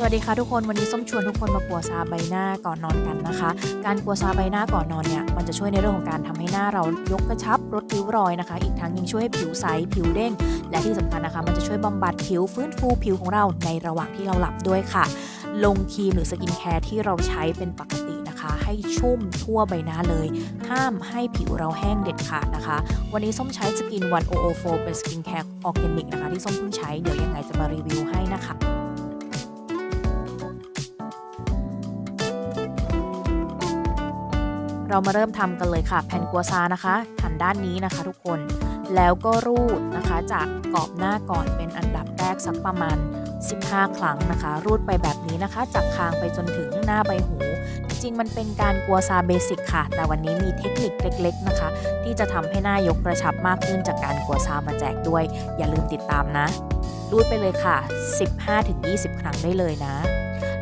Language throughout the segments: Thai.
สวัสดีค่ะทุกคนวันนี้ส้มชวนทุกคนมากัวซาใบหน้าก่อนนอนกันนะคะ การกัวซาใบหน้าก่อนนอนเนี่ยมันจะช่วยในเรื่องของการทำให้หน้าเรายกกระชับลดริ้วรอยนะคะ อีกทั้งยังช่วยให้ผิวใสผิวเด้ง และที่สำคัญนะคะ มันจะช่วยบำบัดผิวฟื้นฟูผิวของเราในระหว่างที่เราหลับด้วยค่ะ ลงครีมหรือสกินแคร์ที่เราใช้เป็นปกตินะคะให้ชุ่มทั่วใบหน้าเลย ห้ามให้ผิวเราแห้งเด็ดขาดนะคะ วันนี้ส้มใช้สกินวันโอโอโฟเป็นสกินแคร์ออร์แกนิกนะคะ ที่ส้มเพิ่งใช้ เดี๋ยวยังไงจะมารีวิวให้นะคะ เรามาเริ่มทำกันเลยค่ะ แผ่นกัวซานะคะหันด้านนี้นะคะทุกคนแล้วก็รูดนะคะจากกรอบหน้าก่อนเป็นอันดับแรกสักประมาณ 15 ครั้งนะคะ รูดไปแบบนี้นะคะ จากคางไปจนถึงหน้าใบหู จริงๆมันเป็นการกัวซาเบสิกค่ะ แต่วันนี้มีเทคนิคเล็กๆนะคะ ที่จะทำให้หน้ายกกระชับมากขึ้นจากการกัวซามาแจกด้วย อย่าลืมติดตามนะ รูดไปเลยค่ะ 15-20 ครั้งได้เลยนะ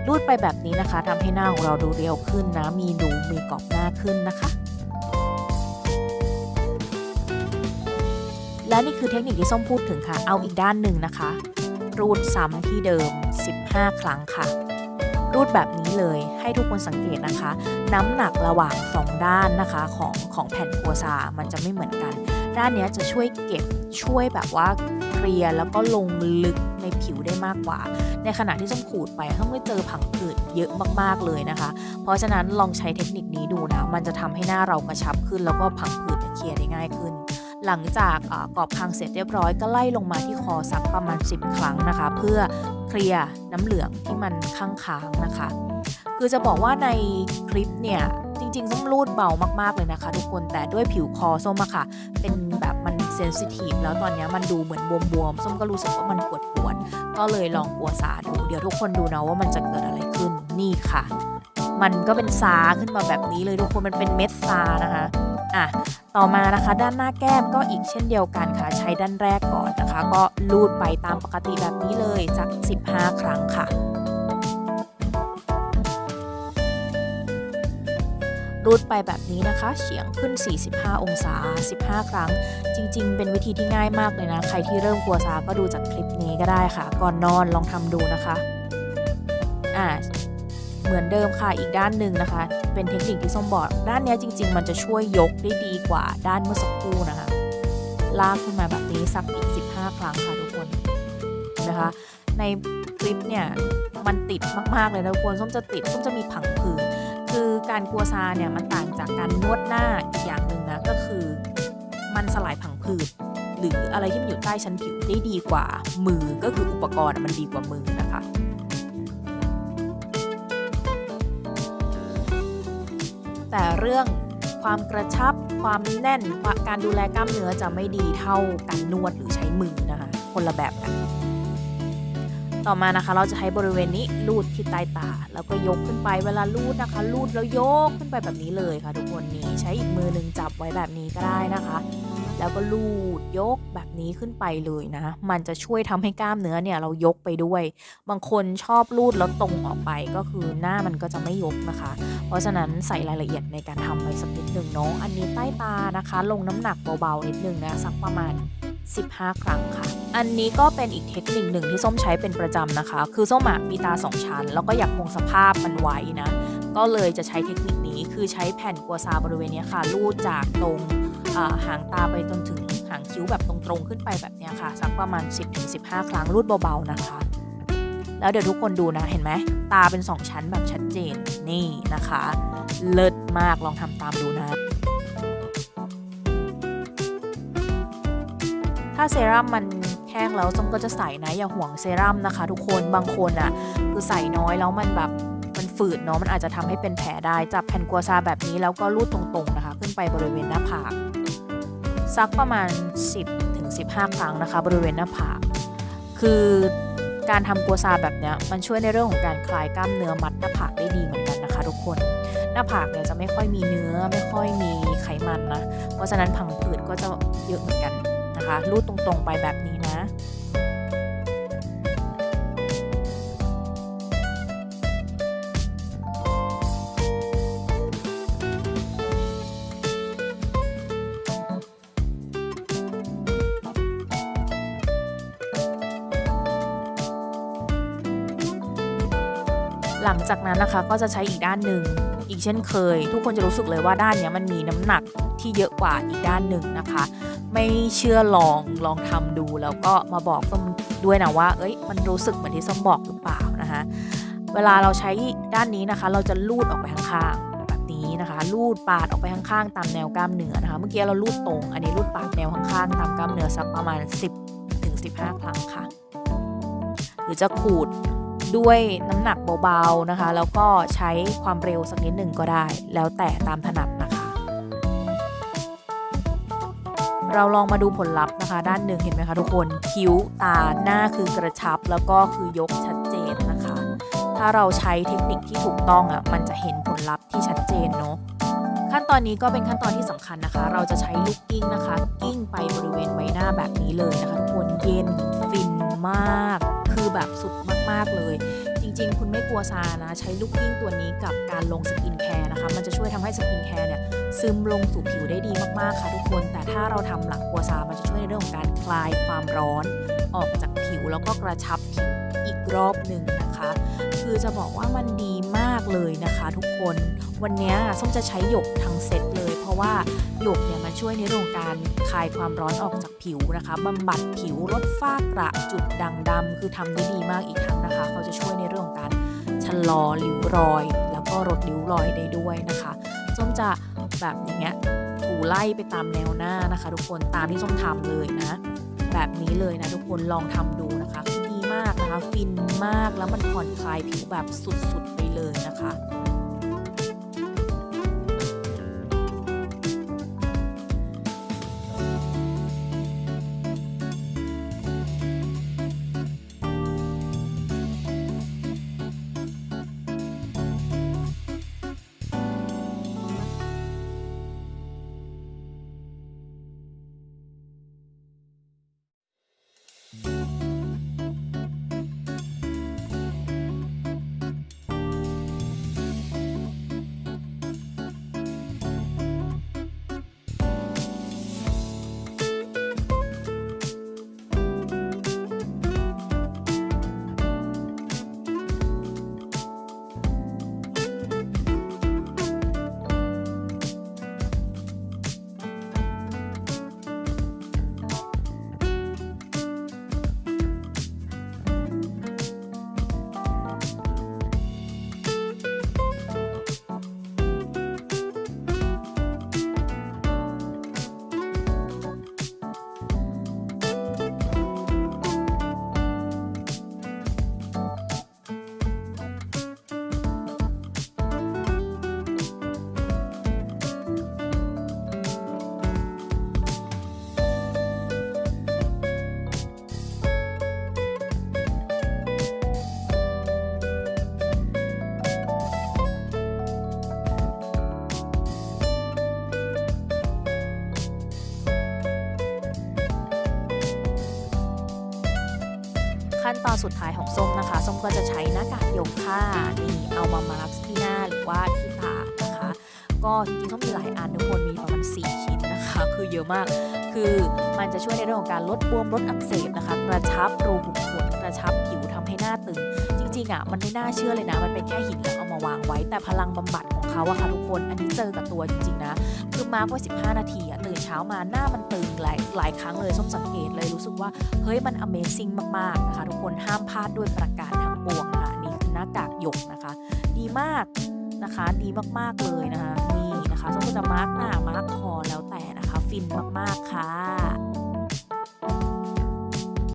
รูดไปแบบนี้นะคะทำให้หน้าของเราดูเรียวขึ้นนะ มีดูมีกรอบหน้าขึ้นนะคะ และนี่คือเทคนิคที่ส้มพูดถึงค่ะ เอาอีกด้านหนึ่งนะคะ รูดซ้ำที่เดิม 15 ครั้งค่ะ รูดแบบนี้เลยให้ทุกคนสังเกตนะคะ น้ำหนักระหว่าง 2 ด้านนะคะของของแผ่นกัวซามันจะไม่เหมือนกัน ด้านนี้จะช่วยเก็บช่วยแบบว่า เคลียร์แล้วก็ลงลึกในผิวได้มากกว่า ในขณะที่ส้มขูดไปส้มก็เจอผังผืดเยอะมากๆเลยนะคะ เพราะฉะนั้นลองใช้เทคนิคนี้ดูนะ มันจะทำให้หน้าเรากระชับขึ้น แล้วก็ผังผืดเนี่ยเคลียร์ได้ง่ายขึ้นหลังจากอกรอบคางเสร็จเรียบร้อยก็ไล่ลงมาที่คอสักประมาณ 10 ครั้งนะคะ เพื่อเคลียร์น้ำเหลืองที่มันข้างค้างนะคะ คือจะบอกว่าในคลิปเนี่ยจริงๆส้มรูดเบามากๆเลยนะคะ ทุกคนแต่ด้วยผิวคอส้มอะค่ะ เป็นแบบ เซนซิทีฟแล้วตอนนี้มันดูเหมือนบวมๆส้มก็รู้สึกว่ามันปวดปวดๆก็เลยลองกัวซาดู เดี๋ยวทุกคนดูนะว่ามันจะเกิดอะไรขึ้นนี่ค่ะ มันก็เป็นซาขึ้นมาแบบนี้เลยทุกคนมันเป็นเม็ดซานะคะอะต่อมานะคะ ด้านหน้าแก้มก็อีกเช่นเดียวกันค่ะ ใช้ด้านแรกก่อนนะคะ ก็ลูดไปตามปกติแบบนี้เลยสัก15 ครั้งค่ะ รูดไปแบบนี้นะคะเฉียงขึ้น 45 องศา 15 ครั้ง จริง ๆ เป็นวิธีที่ง่ายมากเลยนะ ใครที่เริ่มกลัวซาก็ดูจากคลิปนี้ก็ได้ค่ะ ก่อนนอนลองทำดูนะคะอ่าเหมือนเดิมค่ะอีกด้านหนึ่งนะคะ เป็นเทคนิคที่ส้มบอกด้านนี้จริง ๆ มันจะช่วยยกได้ดีกว่าด้านเมื่อสักครู่นะคะ ลากขึ้นมาแบบนี้สักอีก 15 ครั้งค่ะทุกคนนะคะ ในคลิปเนี่ยมันติดมากๆเลยนะทุกคนส้มจะติดส้มจะมีผังผืด การกัวซาเนี่ยมันต่างจากการนวดหน้าอีกอย่างหนึ่งนะก็คือ มันสลายผังผืดหรืออะไรที่มันอยู่ใต้ชั้นผิวได้ดีกว่ามือก็คืออุปกรณ์มันดีกว่ามือนะคะแต่เรื่องความกระชับความแน่นการดูแลกล้ามเนื้อจะไม่ดีเท่าการนวดหรือใช้มือนะคะ คนละแบบกัน ต่อมานะคะ เราจะใช้บริเวณนี้ลูดที่ใต้ตา แล้วก็ยกขึ้นไปเวลาลูดนะคะลูดแล้วยกขึ้นไปแบบนี้เลยค่ะ ทุกคนนี่ใช้อีกมือหนึ่งจับไว้แบบนี้ก็ได้นะคะ แล้วก็ลูดยกแบบนี้ขึ้นไปเลยนะ มันจะช่วยทำให้กล้ามเนื้อเนี่ยเรายกไปด้วย บางคนชอบลูดแล้วตรงออกไปก็คือหน้ามันก็จะไม่ยกนะคะ เพราะฉะนั้นใส่รายละเอียดในการทำไปสักนิดหนึ่งเนาะอันนี้ใต้ตานะคะ ลงน้ำหนักเบาๆนิดนึงนะสักประมาณ 15 ครั้งค่ะ อันนี้ก็เป็นอีกเทคนิคหนึ่งที่ส้มใช้เป็นประจำนะคะ คือส้มอะมีตาสองชั้น แล้วก็อยากคงสภาพมันไว้นะ ก็เลยจะใช้เทคนิคนี้คือใช้แผ่นกัวซาบริเวณนี้ค่ะลูดจากตรงหางตาไปจนถึงหางคิ้วแบบตรงๆขึ้นไปแบบนี้ค่ะ สักประมาณ 10-15 ครั้งรูดเบาๆนะคะ แล้วเดี๋ยวทุกคนดูนะเห็นไหมตาเป็น 2 ชั้นแบบชัดเจนนี่นะคะ เลิศมากลองทำตามดูนะ ถ้าเซรั่มมันแห้งแล้วส้มก็จะใส่นะอย่าห่วงเซรั่มนะคะ ทุกคนบางคนอะ่ะคือใส่น้อยแล้วมันแบบมันฝืดเนาะมันอาจจะทำให้เป็นแผลได้จับแผ่นกัวซาแบบนี้แล้วก็ลูดตรงๆนะคะ ขึ้นไปบริเวณหน้าผากสักประมาณ 10ถึง15 ครั้งนะคะ บริเวณหน้าผากคือการทำกัวซาแบบเนี้ยมันช่วยในเรื่องของการคลายกล้ามเนื้อมัดหน้าผากได้ดีเหมือนกันนะคะ ทุกคน หน้าผากเนี่ยจะไม่ค่อยมีเนื้อไม่ค่อยมีไขมันนะ เพราะฉะนั้นผังผืดก็จะเยอะเหมือนกัน นะคะรูดตรงๆไปแบบนี้นะหลังจากนั้นนะคะก็จะใช้อีกด้านหนึ่งอีกเช่นเคย ทุกคนจะรู้สึกเลยว่าด้านนี้มันมีน้ำหนักที่เยอะกว่าอีกด้านหนึ่งนะคะ ไม่เชื่อลองลองทำดูแล้วก็มาบอกส้มด้วยนะว่า เอ้ย มันรู้สึกเหมือนที่ส้มบอกหรือเปล่านะคะเวลาเราใช้ด้านนี้นะคะ เราจะลูดออกไปข้างๆแบบนี้นะคะลูดปาดออกไปข้างๆตามแนวกล้ามเนื้อนะคะ เมื่อกี้เราลูดตรง อันนี้ลูดปาดแนวข้างๆตามกล้ามเนื้อสักประมาณ 10ถึง15 ครั้งค่ะ หรือจะขูดด้วยน้ำหนักเบาๆนะคะ แล้วก็ใช้ความเร็วสักนิดหนึ่งก็ได้ แล้วแต่ตามถนัด เราลองมาดูผลลัพธ์นะคะ ด้านหนึ่งเห็นไหมคะทุกคนคิ้วตาหน้าคือกระชับ แล้วก็คือยกชัดเจนนะคะ ถ้าเราใช้เทคนิคที่ถูกต้องอะมันจะเห็นผลลัพธ์ที่ชัดเจนเนาะขั้นตอนนี้ก็เป็นขั้นตอนที่สำคัญนะคะ เราจะใช้ลูกกิ้งนะคะ กิ้งไปบริเวณใบหน้าแบบนี้เลยนะคะทุกคนเย็นฟินมาก คือแบบสุดมาก ๆ เลย จริง ๆ คุณไม่กลัวซานะ ใช้ลูกกิ้งตัวนี้กับการลงสกินแคร์นะคะ มันจะช่วยทำให้สกินแคร์เนี่ย ซึมลงสู่ผิวได้ดีมากๆค่ะทุกคน แต่ถ้าเราทำหลังกัวซา มันจะช่วยในเรื่องของการคลายความร้อนออกจากผิวแล้วก็กระชับผิวอีกรอบหนึ่งนะคะ คือจะบอกว่ามันดีมากเลยนะคะทุกคน วันนี้ส้มจะใช้หยกทั้งเซตเลย เพราะว่าหยกเนี่ยมันช่วยในเรื่องของการคลายความร้อนออกจากผิวนะคะบำบัดผิวลดฝ้ากระจุดด่างดำคือทำได้ดีมากอีกทั้งนะคะ เขาจะช่วยในเรื่องของการชะลอริ้วรอย แล้วก็ลดริ้วรอยได้ด้วยนะคะ ส้มจะแบบอย่างเงี้ยถูไล่ไปตามแนวหน้านะคะ ทุกคนตามที่ส้มทำเลยนะ แบบนี้เลยนะทุกคนลองทำดูนะคะดีมากนะคะ ฟินมากแล้วมันผ่อนคลายผิวแบบสุดๆไปเลยนะคะ ขั้นตอนสุดท้ายของส้มนะคะส้มก็จะใช้หน้ากากหยกค่ะนี่เอามามาร์คที่หน้าหรือว่าที่ปากนะคะ ก็จริงๆต้องมีหลายอันทุกคนมีประมาณ4ชิ้นนะคะ คือเยอะมาก คือมันจะช่วยในเรื่องของการลดบวมลดอักเสบนะคะ กระชับรูขุมขนกระชับผิวทำให้หน้าตึง จริงๆอะมันไม่น่าเชื่อเลยนะ มันเป็นแค่หินแล้วเอามาวางไว้แต่พลังบำบัดของเขาอะค่ะทุกคนอันนี้เจอกับตัวจริงๆนะ คือมาร์กไว้15 นาทีอะ เช้ามาหน้ามันตึงหลายหลายครั้งเลยส้มสังเกตเลยรู้สึกว่าเฮ้ยมัน Amazing มากๆนะคะทุกคนห้ามพลาดด้วยประการทั้งปวงนะคะนี่คือหน้ากากหยกนะคะ ดีมากนะคะดีมากๆเลยนะคะนี่นะคะส้มก็จะมาร์กหน้ามาร์กคอแล้วแต่นะคะ ฟินมากๆค่ะ